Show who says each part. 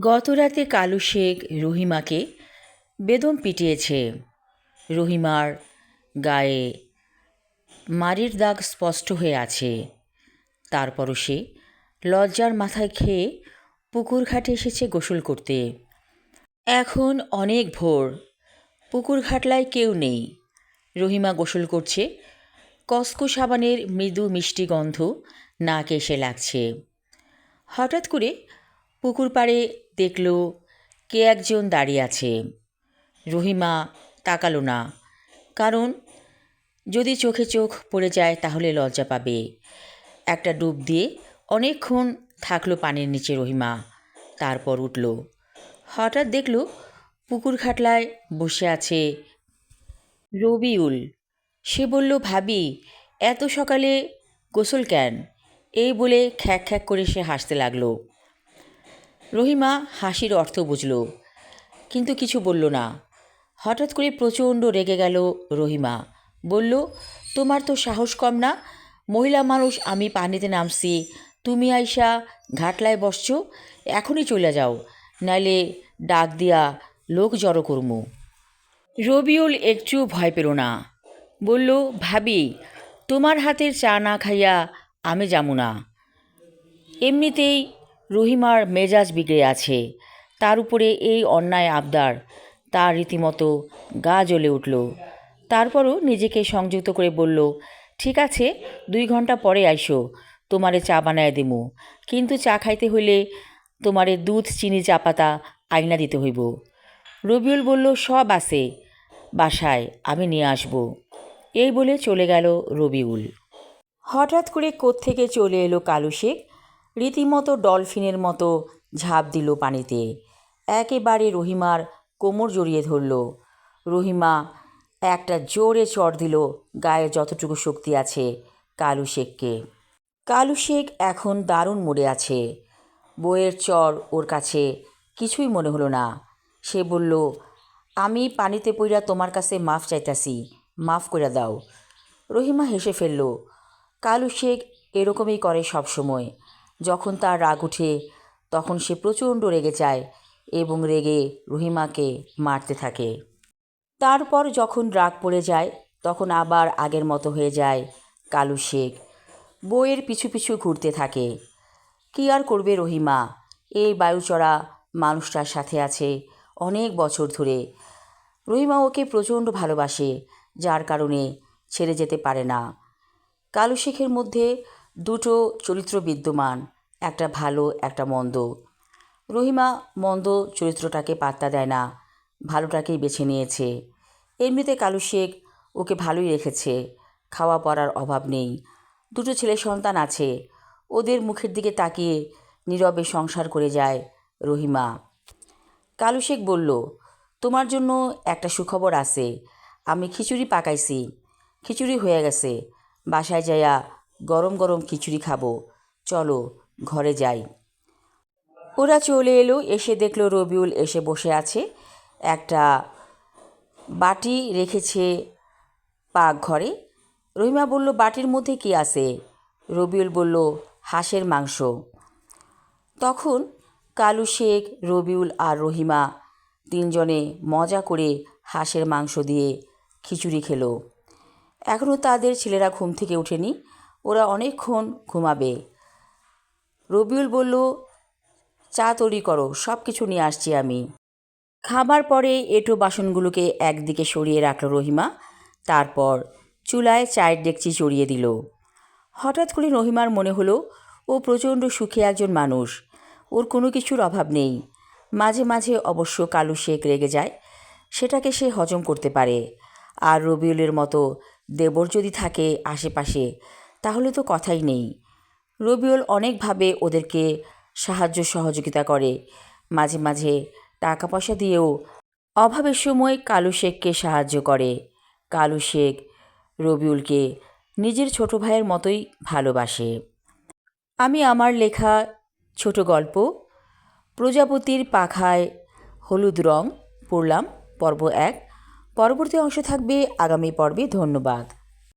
Speaker 1: গতরাতে কালু শেখ রহিমাকে বেদম পিটিয়েছে। রহিমার গায়ে মারির দাগ স্পষ্ট হয়ে আছে। তারপরও সে লজ্জার মাথায় খেয়ে পুকুর ঘাটে এসেছে গোসল করতে। এখন অনেক ভোর পুকুর ঘাটলায় কেউ নেই। রহিমা গোসল করছে, কসকো সাবানের মৃদু মিষ্টি গন্ধ নাকে এসে লাগছে। হঠাৎ করে পুকুর পাড়ে দেখল কে একজন দাঁড়িয়ে আছে। রহিমা তাকালো না। কারণ, যদি চোখে চোখ পড়ে যায় তাহলে লজ্জা পাবে। একটা ডুব দিয়ে অনেকক্ষণ থাকল পানির নিচে রহিমা। তারপর উঠল। হঠাৎ দেখল পুকুর খাটলায় বসে আছে রবিউল। সে বলল, ভাবি, এত সকালে গোসল কেন? এই বলে খ্যাক খ্যাক করে সে হাসতে লাগল। রহিমা হাসির অর্থ বুঝল, কিন্তু কিছু বলল না। হঠাৎ করে প্রচণ্ড রেগে গেল রহিমা। বলল, তোমার তো সাহস কম না। মহিলা মানুষ, আমি পানিতে নামছি। তুমি আইসা ঘাটলায় বসছ। এখনই চলে যাও। নাইলে ডাক দিয়া লোক জড়ো করমু। রবিউল একটু ভয় পেল না। বলল, ভাবি, তোমার হাতের চা না খাইয়া আমি যামু না। এমনিতেই রহিমার মেজাজ বিগড়ে আছে। তার উপরে এই অন্যায় আবদার। তার রীতিমতো গা জ্বলে উঠল। তারপরও নিজেকে সংযুক্ত করে বলল, ঠিক আছে, দুই ঘণ্টা পরে আইসো, তোমারে চা বানায় দিমু। কিন্তু চা খাইতে হইলে তোমারে দুধ, চিনি, চা পাতা আইনা দিতে হইব রবিউল বলল, সব আছে, বাসায় আমি নিয়ে আসব। এই বলে চলে গেল রবিউল। হঠাৎ করে কোত্থেকে চলে এলো কালু শেখ রীতিমতো ডলফিনের মতো ঝাঁপ দিল পানিতে। একেবারে রহিমার কোমর জড়িয়ে ধরল। রহিমা একটা জোরে চড় দিল গায়ে যতটুকু শক্তি আছে কালু শেখকে। কালু শেখ এখন দারুণ মোড়ে আছে। বইয়ের চর ওর কাছে কিছুই মনে হলো না। সে বলল, আমি পানিতে পইরা তোমার কাছে মাফ চাইতাছি, মাফ করে দাও। রহিমা হেসে ফেলল, কালু শেখ এরকমই করে সব সময় যখন তার রাগ উঠে, তখন সে প্রচণ্ড রেগে যায় এবং রেগে রহিমাকে মারতে থাকে। তারপর যখন রাগ পড়ে যায়, তখন আবার আগের মতো হয়ে যায় কালু শেখ। বইয়ের পিছু পিছু ঘুরতে থাকে। কী আর করবে রহিমা? এই বায়ুচড়া মানুষটার সাথে আছে অনেক বছর ধরে। রহিমা ওকে প্রচণ্ড ভালোবাসে, যার কারণে ছেড়ে যেতে পারে না। কালু শেখের মধ্যে দুটো চরিত্র বিদ্যমান, একটা ভালো, একটা মন্দ। রহিমা মন্দ চরিত্রটাকে পাত্তা দেয় না, ভালোটাকেই বেছে নিয়েছে। এমনিতে কালু শেখ ওকে ভালোই রেখেছে, খাওয়া পড়ার অভাব নেই, দুটো ছেলে সন্তান আছে, ওদের মুখের দিকে তাকিয়ে নীরবে সংসার করে যায় রহিমা। কালু শেখ বলল, তোমার জন্য একটা সুখবর আছে, আমি খিচুড়ি পাকাইছি, খিচুড়ি হয়ে গেছে, বাসায় যাইয়া গরম গরম খিচুড়ি খাব। চলো, ঘরে যাই। ওরা চলে এলো, এসে দেখল রবিউল এসে বসে আছে। একটা বাটি রেখেছে পাকঘরে। রহিমা বলল, বাটির মধ্যে কি আছে? রবিউল বলল, হাঁসের মাংস। তখন কালু শেখ, রবিউল আর রহিমা তিনজনে মজা করে হাঁসের মাংস দিয়ে খিচুড়ি খেলো। এখনও তাদের ছেলেরা ঘুম থেকে ওঠেনি। ওরা অনেকক্ষণ ঘুমাবে। রবিউল বলল, চা তৈরি করো সব কিছু নিয়ে আসছি আমি। খাবার পরে এঁটো বাসনগুলোকে একদিকে সরিয়ে রাখল রহিমা, তারপর চুলায় চায়ের ডেকচি চড়িয়ে দিল। হঠাৎ করে রহিমার মনে হলো, ও প্রচণ্ড সুখী একজন মানুষ, ওর কোনো কিছুর অভাব নেই। মাঝে মাঝে অবশ্য কালু শেখ রেগে যায়, সেটাকে সে হজম করতে পারে। আর রবিউলের মতো দেবর যদি থাকে আশেপাশে তাহলে তো কথাই নেই। রবিউল অনেকভাবে ওদেরকে সাহায্য সহযোগিতা করে। মাঝে মাঝে টাকা পয়সা দিয়েও অভাবের সময় কালু শেখকে সাহায্য করে। কালু শেখ রবিউলকে নিজের ছোট ভাইয়ের মতোই ভালোবাসে। আমি আমার লেখা ছোট গল্প প্রজাপতির পাখায় হলুদ রং পড়লাম, পর্ব এক। পরবর্তী অংশ থাকবে আগামী পর্বে। ধন্যবাদ।